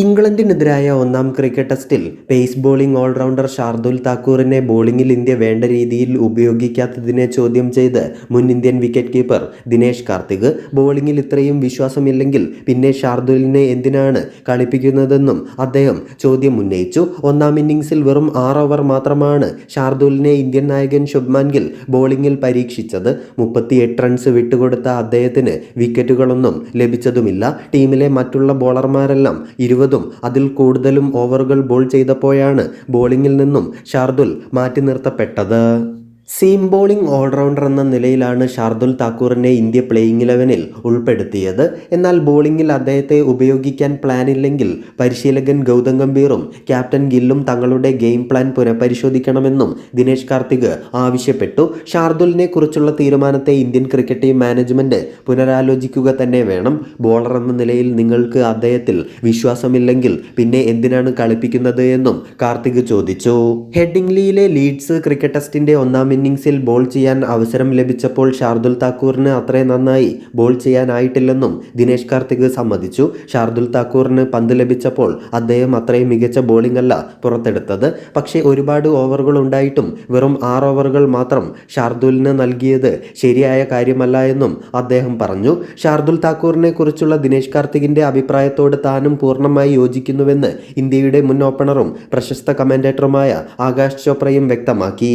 ഇംഗ്ലണ്ടിനെതിരായ ഒന്നാം ക്രിക്കറ്റ് ടെസ്റ്റിൽ pace bowling all rounder Shardul താക്കൂറിനെ ബോളിംഗിൽ ഇന്ത്യ വേണ്ട രീതിയിൽ ഉപയോഗിക്കാത്തതിനെ ചോദ്യം ചെയ്ത് മുൻ Indian wicket keeper Dinesh Karthik. ബോളിംഗിൽ ഇത്രയും വിശ്വാസമില്ലെങ്കിൽ പിന്നെ ഷാർദുലിനെ എന്തിനാണ് കളിപ്പിക്കുന്നതെന്നും അദ്ദേഹം ചോദ്യം ഉന്നയിച്ചു. ഒന്നാം ഇന്നിംഗ്സിൽ വെറും ആറ് ഓവർ മാത്രമാണ് ഷാർദുലിനെ ഇന്ത്യൻ നായകൻ ശുഭ്മാൻ ഗിൽ ബോളിംഗിൽ പരീക്ഷിച്ചത്. മുപ്പത്തിയെട്ട് റൺസ് വിട്ടുകൊടുത്ത അദ്ദേഹത്തിന് വിക്കറ്റുകളൊന്നും ലഭിച്ചതുമില്ല. ടീമിലെ മറ്റുള്ള ബോളർമാരെല്ലാം ഇരുപതും അതിൽ കൂടുതലും ഓവറുകൾ ബോൾ ചെയ്തപ്പോഴാണ് ബോളിംഗിൽ നിന്നും ഷാർദുൽ മാറ്റി നിർത്തപ്പെട്ടത് സീം ബോളിംഗ് ഓൾറൗണ്ടർ എന്ന നിലയിലാണ് ഷാർദുൽ താക്കൂറിനെ ഇന്ത്യ പ്ലേയിങ് ഇലവനിൽ ഉൾപ്പെടുത്തിയത്. എന്നാൽ ബോളിംഗിൽ അദ്ദേഹത്തെ ഉപയോഗിക്കാൻ പ്ലാനില്ലെങ്കിൽ പരിശീലകൻ ഗൗതം ഗംഭീറും ക്യാപ്റ്റൻ ഗില്ലും തങ്ങളുടെ ഗെയിം പ്ലാൻ പുനഃപരിശോധിക്കണമെന്നും ദിനേശ് കാർത്തിക് ആവശ്യപ്പെട്ടു. ഷാർദുലിനെ കുറിച്ചുള്ള തീരുമാനത്തെ ഇന്ത്യൻ ക്രിക്കറ്റ് ടീം മാനേജ്മെന്റ് പുനരാലോചിക്കുക തന്നെ വേണം. ബോളർ എന്ന നിലയിൽ നിങ്ങൾക്ക് അദ്ദേഹത്തിൽ വിശ്വാസമില്ലെങ്കിൽ പിന്നെ എന്തിനാണ് കളിപ്പിക്കുന്നത് എന്നും കാർത്തിക് ചോദിച്ചു. ഹെഡിംഗ്ലിയിലെ ലീഡ്സ് ക്രിക്കറ്റ് ടെസ്റ്റിന്റെ ഒന്നാം ഇന്നിംഗ്സിൽ ബോൾ ചെയ്യാൻ അവസരം ലഭിച്ചപ്പോൾ ഷാർദുൽ താക്കൂറിന് അത്രയും നന്നായി ബോൾ ചെയ്യാനായിട്ടില്ലെന്നും ദിനേശ് കാർത്തിക് സമ്മതിച്ചു. ഷാർദുൽ താക്കൂറിന് പന്ത് ലഭിച്ചപ്പോൾ അദ്ദേഹം അത്രയും മികച്ച ബോളിംഗ് അല്ല പുറത്തെടുത്തത്. പക്ഷേ ഒരുപാട് ഓവറുകൾ ഉണ്ടായിട്ടും വെറും ആറ് ഓവറുകൾ മാത്രം ഷാർദുലിന് നൽകിയത് ശരിയായ കാര്യമല്ല എന്നും അദ്ദേഹം പറഞ്ഞു. ഷാർദുൽ താക്കൂറിനെ കുറിച്ചുള്ള ദിനേശ് കാർത്തികിന്റെ അഭിപ്രായത്തോട് താനും പൂർണമായി യോജിക്കുന്നുവെന്ന് ഇന്ത്യയുടെ മുൻ ഓപ്പണറും പ്രശസ്ത കമന്റേറ്ററുമായ ആകാശ് ചോപ്രയും വ്യക്തമാക്കി.